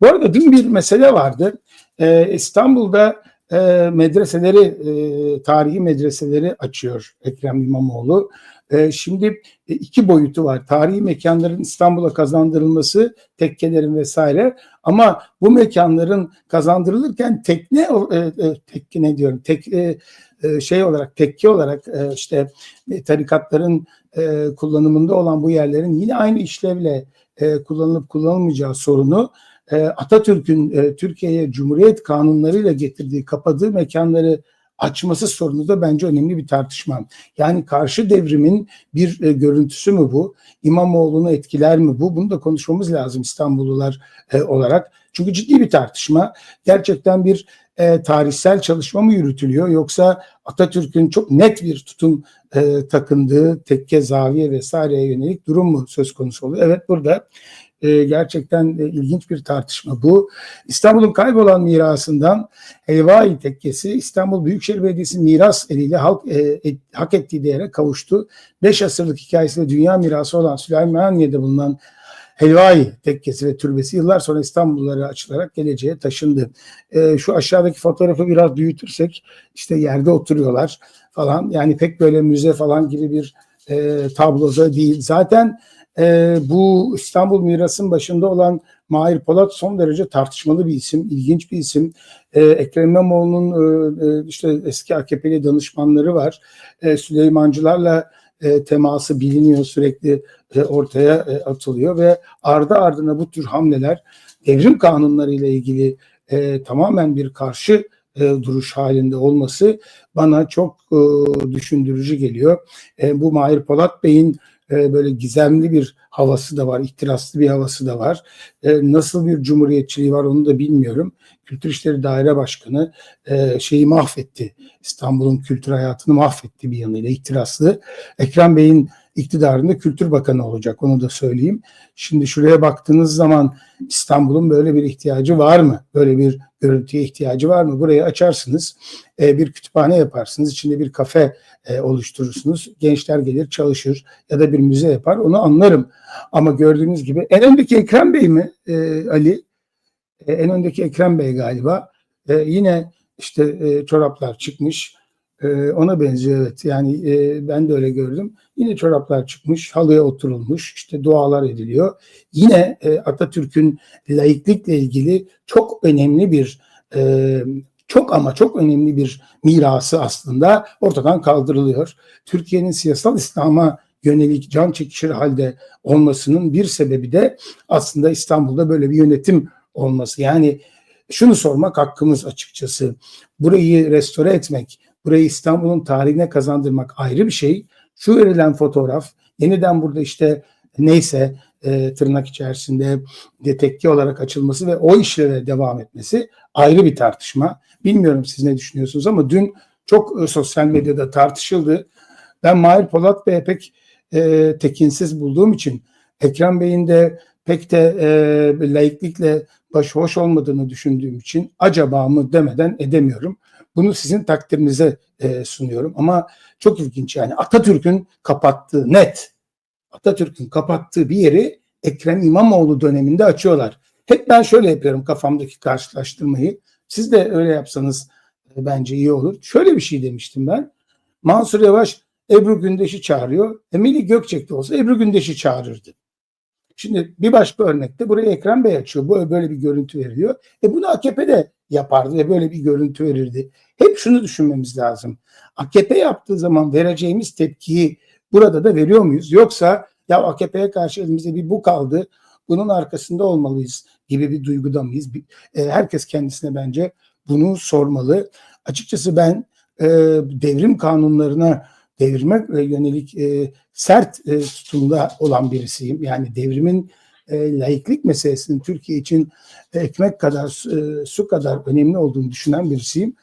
Bu arada dün bir mesele vardı. Ee, İstanbul'da e, medreseleri, e, tarihi medreseleri açıyor Ekrem İmamoğlu. E, şimdi e, iki boyutu var. Tarihi mekanların İstanbul'a kazandırılması, tekkelerin vesaire. Ama bu mekanların kazandırılırken tekne, e, e, tekke ne diyorum, tek, e, e, şey olarak, tekke olarak e, işte e, tarikatların e, kullanımında olan bu yerlerin yine aynı işlevle e, kullanılıp kullanılmayacağı sorunu Atatürk'ün e, Türkiye'ye Cumhuriyet kanunlarıyla getirdiği, kapadığı mekanları açması sorunu da bence önemli bir tartışma. Yani karşı devrimin bir e, görüntüsü mü bu? İmamoğlu'nu etkiler mi bu? Bunu da konuşmamız lazım İstanbullular e, olarak. Çünkü ciddi bir tartışma. Gerçekten bir e, tarihsel çalışma mı yürütülüyor yoksa Atatürk'ün çok net bir tutum e, takındığı tekke, zaviye vesaireye yönelik durum mu söz konusu oluyor? Evet burada e, gerçekten e, ilginç bir tartışma bu. İstanbul'un kaybolan mirasından Helvai Tekkesi İstanbul Büyükşehir Belediyesi miras eliyle halk e, et, hak ettiği değere kavuştu. Beş asırlık hikayesiyle dünya mirası olan Süleymaniye'de bulunan Helvai Tekkesi ve türbesi yıllar sonra İstanbullulara açılarak geleceğe taşındı. E, şu aşağıdaki fotoğrafı biraz büyütürsek işte yerde oturuyorlar falan. Yani pek böyle müze falan gibi bir e, tabloda değil. Zaten e, bu İstanbul Miras'ın başında olan Mahir Polat son derece tartışmalı bir isim, ilginç bir isim. E, Ekrem İmamoğlu'nun e, e, işte eski AKP'li danışmanları var. E, Süleymancılarla e, teması biliniyor sürekli e, ortaya e, atılıyor ve ardı ardına bu tür hamleler devrim kanunları ile ilgili e, tamamen bir karşı e, duruş halinde olması bana çok e, düşündürücü geliyor. E, bu Mahir Polat Bey'in e, böyle gizemli bir havası da var, ihtiraslı bir havası da var. E, nasıl bir cumhuriyetçiliği var onu da bilmiyorum. Kültür İşleri Daire Başkanı e, şeyi mahvetti. İstanbul'un kültür hayatını mahvetti bir yanıyla ihtiraslı. Ekrem Bey'in iktidarında Kültür Bakanı olacak onu da söyleyeyim. Şimdi şuraya baktığınız zaman İstanbul'un böyle bir ihtiyacı var mı? Böyle bir görüntüye ihtiyacı var mı? Burayı açarsınız, e, bir kütüphane yaparsınız, içinde bir kafe e, oluşturursunuz. Gençler gelir çalışır ya da bir müze yapar onu anlarım. Ama gördüğünüz gibi en öndeki Ekrem Bey mi e, Ali? En öndeki Ekrem Bey galiba. Yine işte çoraplar çıkmış. E, ona benziyor evet. Yani e, ben de öyle gördüm. Yine çoraplar çıkmış, halıya oturulmuş, işte dualar ediliyor. Yine e, Atatürk'ün laiklikle ilgili çok önemli bir e, çok ama çok önemli bir mirası aslında ortadan kaldırılıyor. Türkiye'nin siyasal İslam'a yönelik can çekişir halde olmasının bir sebebi de aslında İstanbul'da böyle bir yönetim olması. Yani şunu sormak hakkımız açıkçası. Burayı restore etmek, burayı İstanbul'un tarihine kazandırmak ayrı bir şey. Şu verilen fotoğraf yeniden burada işte neyse e, tırnak içerisinde de tekke olarak açılması ve o işlere devam etmesi ayrı bir tartışma. Bilmiyorum siz ne düşünüyorsunuz ama dün çok e, sosyal medyada tartışıldı. Ben Mahir Polat Bey'e pek e, tekinsiz bulduğum için Ekrem Bey'in de pek de e, laiklikle başhoş olmadığını düşündüğüm için acaba mı demeden edemiyorum. Bunu sizin takdirinize e, sunuyorum ama çok ilginç yani Atatürk'ün kapattığı net Atatürk'ün kapattığı bir yeri Ekrem İmamoğlu döneminde açıyorlar. Hep ben şöyle yapıyorum kafamdaki karşılaştırmayı. Siz de öyle yapsanız e, bence iyi olur. Şöyle bir şey demiştim ben. Mansur Yavaş Ebru Gündeş'i çağırıyor. Emeli Gökçek de olsa Ebru Gündeş'i çağırırdı. Şimdi bir başka örnekte buraya Ekrem Bey açıyor. Bu böyle bir görüntü veriliyor. E bunu AKP de yapardı ve böyle bir görüntü verirdi. Hep şunu düşünmemiz lazım. AKP yaptığı zaman vereceğimiz tepkiyi burada da veriyor muyuz? Yoksa ya AKP'ye karşı elimizde bir bu kaldı. Bunun arkasında olmalıyız gibi bir duyguda mıyız? E, herkes kendisine bence bunu sormalı. Açıkçası ben e, devrim kanunlarına devrime yönelik e, sert e, tutumda olan birisiyim. Yani devrimin e, laiklik meselesinin Türkiye için ekmek kadar e, su kadar önemli olduğunu düşünen birisiyim.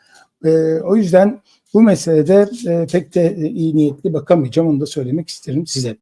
E, o yüzden bu meselede e, pek de e, iyi niyetli bakamayacağım onu da söylemek isterim size.